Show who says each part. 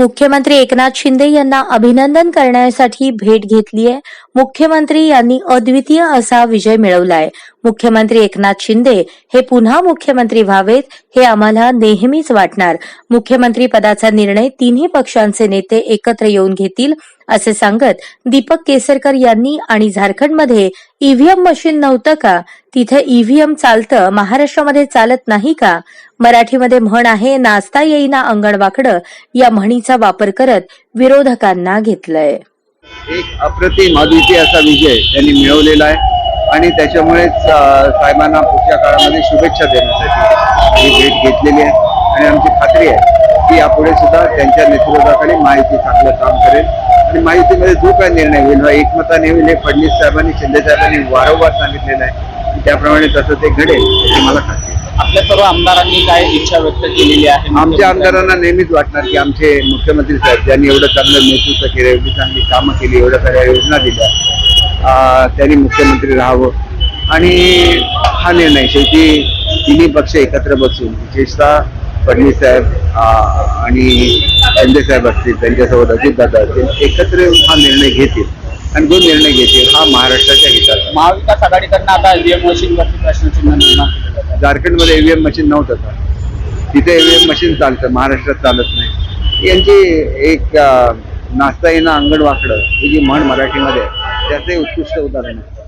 Speaker 1: मुख्यमंत्री एकनाथ शिंदे यांना अभिनंदन करण्यासाठी भेट घेतली आहे. मुख्यमंत्री यांनी अद्वितीय असा विजय मिळवलाय. मुख्यमंत्री एकनाथ शिंदे हे पुन्हा मुख्यमंत्री व्हावेत हे आम्हाला नेहमीच वाटणार. मुख्यमंत्री पदाचा निर्णय तिन्ही पक्षांचे नेते एकत्र येऊन घेतील असे सांगत दीपक केसरकर यांनी आणि झारखंडमध्ये ईव्हीएम मशीन नव्हतं का? तिथे ईव्हीएम चालतं महाराष्ट्रामध्ये चालत नाही का? मराठीमध्ये म्हण आहे नाचता येईना अंगण वाकडं या म्हणीचा वापर करत विरोधकांना घेतलंय.
Speaker 2: एक अप्रतिम अद्वितीय असा विजय त्यांनी मिळवलेला आहे आणि त्याच्यामुळेच साहेबांना पुढच्या काळामध्ये शुभेच्छा देण्यासाठी ही भेट घेतलेली आहे. आणि आमची खात्री आहे की यापुढे सुद्धा त्यांच्या नेतृत्वाखाली माहिती चांगलं काम करेल. आणि माहितीमध्ये जो काय निर्णय होईल हा एकमताने होईल हे फडणवीस साहेबांनी शिंदे साहेबांनी वारंवार सांगितलेलं आहे. आणि त्याप्रमाणे तसं ते घडेल याची मला खात्री
Speaker 3: आपल्या सर्व आमदारांनी काय इच्छा व्यक्त केलेली आहे?
Speaker 2: आमच्या आमदारांना नेहमीच वाटणार की आमचे मुख्यमंत्री साहेब ज्यांनी एवढं चांगलं नेतृत्व केलं एवढी चांगली कामं केली एवढ्या साऱ्या योजना दिल्या त्यांनी मुख्यमंत्री राहावं. आणि हा निर्णय शेवटी तिन्ही पक्ष एकत्र बसून विशेषतः फडणवीस साहेब आणि शिंदे साहेब असतील त्यांच्यासोबत अजितदादा असतील एकत्र येऊन हा निर्णय घेतील. आणि जो निर्णय घेतील हा महाराष्ट्राच्या हिताचा.
Speaker 3: महाविकास आघाडीकडनं आता ईव्हीएम मशीनवरती प्रश्नचिन्ह निर्माण केलं जात.
Speaker 2: झारखंडमध्ये ईव्हीएम मशीन नव्हतं का? तिथे ईव्हीएम मशीन चालतं महाराष्ट्रात चालत नाही. यांची एक अं, नाचता येणं अंगण वाकडं ही जी म्हण मराठीमध्ये आहे त्याचं उत्कृष्ट उदाहरण आहे.